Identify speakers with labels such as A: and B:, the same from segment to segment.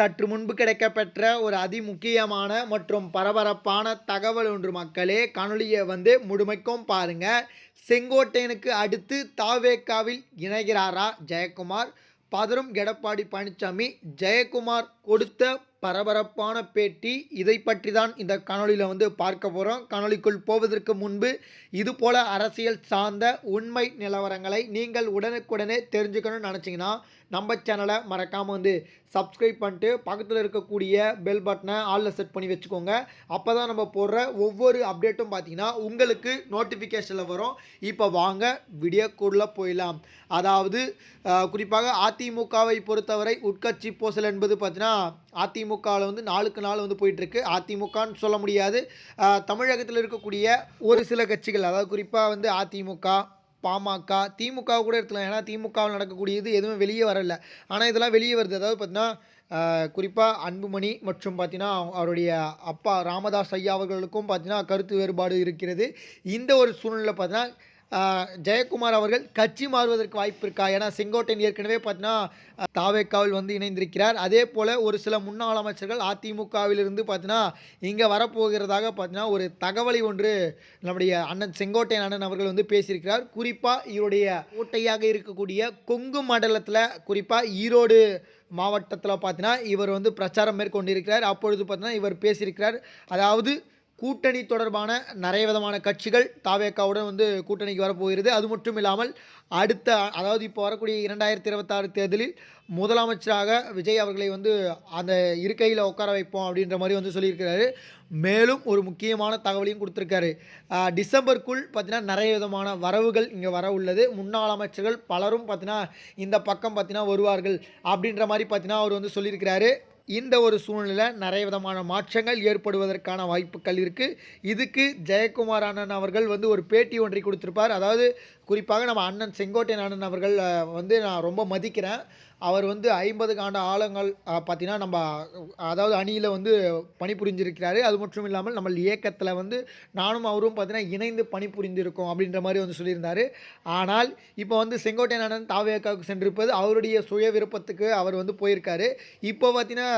A: சற்று முன்பு கிடைக்கப்பெற்ற ஒரு அதிமுக்கியமான மற்றும் பரபரப்பான தகவல் ஒன்று மக்களே. காணொலியை வந்து முழுமைக்கும் பாருங்க. செங்கோட்டையனுக்கு அடுத்து தாவேக்காவில் இணைகிறாரா? ஜெயக்குமார். பதரும் எடப்பாடி பழனிசாமி ஜெயக்குமார் கொடுத்த பரபரப்பான பேட்டி. இதை பற்றி தான் இந்த காணொலியில் வந்து பார்க்க போகிறோம் காணொலிக்குள் போவதற்கு முன்பு இது போல அரசியல் சார்ந்த உண்மை நிலவரங்களை நீங்கள் உடனுக்குடனே தெரிஞ்சுக்கணும்னு நினச்சிங்கன்னா நம்ம சேனலை மறக்காமல் வந்து சப்ஸ்கிரைப் பண்ணிட்டு பக்கத்தில் இருக்கக்கூடிய பெல் பட்டனை ஆளில் செட் பண்ணி வச்சுக்கோங்க. அப்போ தான் நம்ம போடுற ஒவ்வொரு அப்டேட்டும் பார்த்தீங்கன்னா உங்களுக்கு நோட்டிஃபிகேஷனில் வரும். இப்போ வாங்க வீடியோக்குள்ளே போயிடலாம். அதாவது குறிப்பாக அதிமுகவை பொறுத்தவரை உட்கட்சி போசல் என்பது பார்த்தீங்கன்னா அதிமுகவில் வந்து நாளுக்கு நாள் வந்து போயிட்டுருக்கு. அதிமுகன்னு சொல்ல முடியாது. தமிழகத்தில் இருக்கக்கூடிய ஒரு சில கட்சிகள் அதாவது குறிப்பாக வந்து அதிமுக பாமக திமுக கூட எடுத்துக்கலாம் ஏன்னா திமுகவில் நடக்கக்கூடியது எதுவும் வெளியே வரல. ஆனால் இதெல்லாம் வெளியே வருது. அதாவது பார்த்தீங்கன்னா குறிப்பாக அன்புமணி மற்றும் பார்த்தீங்கன்னா அவருடைய அப்பா ராமதாஸ் ஐயா அவர்களுக்கும் பார்த்தீங்கன்னா கருத்து வேறுபாடு இருக்கிறது. இந்த ஒரு சூழ்நிலை பார்த்தீங்கன்னா ஜெயக்குமார் அவர்கள் கட்சி மாறுவதற்கு வாய்ப்பு இருக்கா? ஏன்னா செங்கோட்டையன் ஏற்கனவே பார்த்தீங்கன்னா தாவேக்காவில் வந்து இணைந்திருக்கிறார். அதே போல் ஒரு சில முன்னாள் அமைச்சர்கள் அதிமுகவிலிருந்து பார்த்தீங்கன்னா இங்கே வரப்போகிறதாக பார்த்தீங்கன்னா ஒரு தகவலை ஒன்று நம்முடைய அண்ணன் செங்கோட்டையன் அண்ணன் அவர்கள் வந்து பேசியிருக்கிறார். குறிப்பாக இவருடைய கோட்டையாக இருக்கக்கூடிய கொங்கு மண்டலத்தில் குறிப்பாக ஈரோடு மாவட்டத்தில் பார்த்தீங்கன்னா இவர் வந்து பிரச்சாரம் மேற்கொண்டிருக்கிறார். அப்பொழுது பார்த்தீங்கன்னா இவர் பேசியிருக்கிறார். அதாவது கூட்டணி தொடர்பான நிறைய விதமான கட்சிகள் தாவேக்காவுடன் வந்து கூட்டணிக்கு வரப்போகிறது. அது மட்டும் இல்லாமல் அடுத்த அதாவது இப்போ வரக்கூடிய இரண்டாயிரத்தி இருபத்தாறு தேர்தலில் முதலமைச்சராக விஜய் அவர்களை வந்து அந்த இருக்கையில் உட்கார வைப்போம் அப்படின்ற மாதிரி வந்து சொல்லியிருக்கிறாரு. மேலும் ஒரு முக்கியமான தகவலையும் கொடுத்துருக்காரு. டிசம்பருக்குள் பார்த்தீங்கன்னா நிறைய விதமான வரவுகள் இங்கே வர உள்ளது. முன்னாள் அமைச்சர்கள் பலரும் பார்த்தீங்கன்னா இந்த பக்கம் பார்த்தீங்கன்னா வருவார்கள் அப்படின்ற மாதிரி பார்த்தீங்கன்னா அவர் வந்து சொல்லியிருக்கிறாரு. இந்த ஒரு சூழ்நிலை நிறைய விதமான மாற்றங்கள் ஏற்படுவதற்கான வாய்ப்புகள் இருக்குது இதுக்கு ஜெயக்குமார் அண்ணன் அவர்கள் வந்து ஒரு பேட்டி ஒன்றை கொடுத்துருப்பார். அதாவது குறிப்பாக நம்ம அண்ணன் செங்கோட்டையன் அண்ணன் அவர்கள் வந்து நான் ரொம்ப மதிக்கிறேன். அவர் வந்து ஐம்பது காண்ட ஆழங்கள் பார்த்தீங்கன்னா நம்ம அதாவது அணியில் வந்து பணிபுரிஞ்சிருக்கிறாரு. அது மட்டும் இல்லாமல் நம்ம இயக்கத்தில் வந்து நானும் அவரும் பார்த்தீங்கன்னா இணைந்து பணிபுரிந்திருக்கோம் அப்படின்ற மாதிரி வந்து சொல்லியிருந்தார். ஆனால் இப்போ வந்து செங்கோட்டையன் அண்ணன் தாவேக்காவுக்கு சென்றிருப்பது அவருடைய சுய விருப்பத்துக்கு அவர் வந்து போயிருக்காரு. இப்போ பார்த்தீங்கன்னா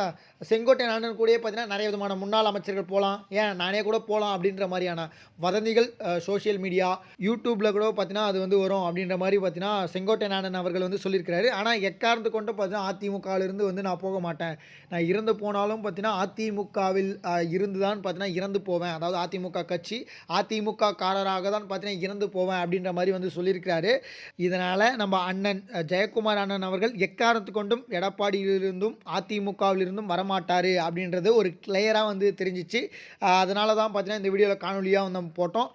A: செங்கோட்டையன் அண்ணன் கூடயே பார்த்தீங்கன்னா நிறைய விதமான முன்னாள் அமைச்சர்கள் போகலாம் ஏன் நானே கூட போகலாம் அப்படின்ற மாதிரியான வதந்திகள் சோஷியல் மீடியா யூடியூப்பில் கூட பார்த்தீங்கன்னா அது வந்து வரும் அப்படின்ற மாதிரி பார்த்தீங்கன்னா செங்கோட்டையன் அண்ணன் அவர்கள் வந்து சொல்லியிருக்கிறாரு. ஆனால் எக்காரந்து கொண்டு பார்த்தீங்கன்னா அதிமுகவிலிருந்து வந்து நான் போக மாட்டேன். நான் இறந்து போனாலும் பார்த்தீங்கன்னா அதிமுகவில் இருந்து தான் பார்த்தீங்கன்னா இறந்து போவேன். அதாவது அதிமுக கட்சி அதிமுக காரராக தான் பார்த்தீங்கன்னா இறந்து போவேன் அப்படின்ற மாதிரி வந்து சொல்லியிருக்கிறாரு. இதனால் நம்ம அண்ணன் ஜெயக்குமார் அண்ணன் அவர்கள் எக்காரணத்து கொண்டும் எடப்பாடியிலிருந்தும் அதிமுகவிலிருந்தும் வரமாட்டார் அப்படின்றது ஒரு கிளியராக வந்து தெரிஞ்சிச்சு. அதனால தான் பார்த்தீங்கன்னா இந்த வீடியோவில் காணொலியாக வந்து நம்ம போட்டோம்.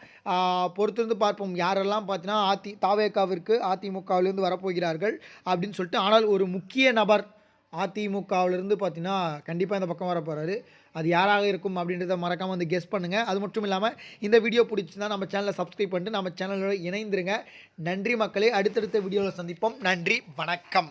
A: பொறுத்திருந்து பார்ப்போம். யாரெல்லாம் பார்த்தீங்கன்னா அதி தாவேக்காவிற்கு அதிமுகவிலிருந்து வரப்போகிறார்கள் அப்படின்னு சொல்லிட்டு ஆனால் ஒரு முக்கிய நபர் அதிமுகவிலிருந்து பார்த்தீங்கன்னா கண்டிப்பாக இந்த பக்கம் வர போகிறாரு அது யாராக இருக்கும் அப்படின்றத மறக்காமல் வந்து கெஸ் பண்ணுங்கள் அது மட்டும் இல்லாமல் இந்த வீடியோ பிடிச்சிருந்தா நம்ம சேனலை சப்ஸ்கிரைப் பண்ணிட்டு நம்ம சேனலோட இணைந்துருங்க. நன்றி மக்களே அடுத்தடுத்த வீடியோவில் சந்திப்போம். நன்றி வணக்கம்.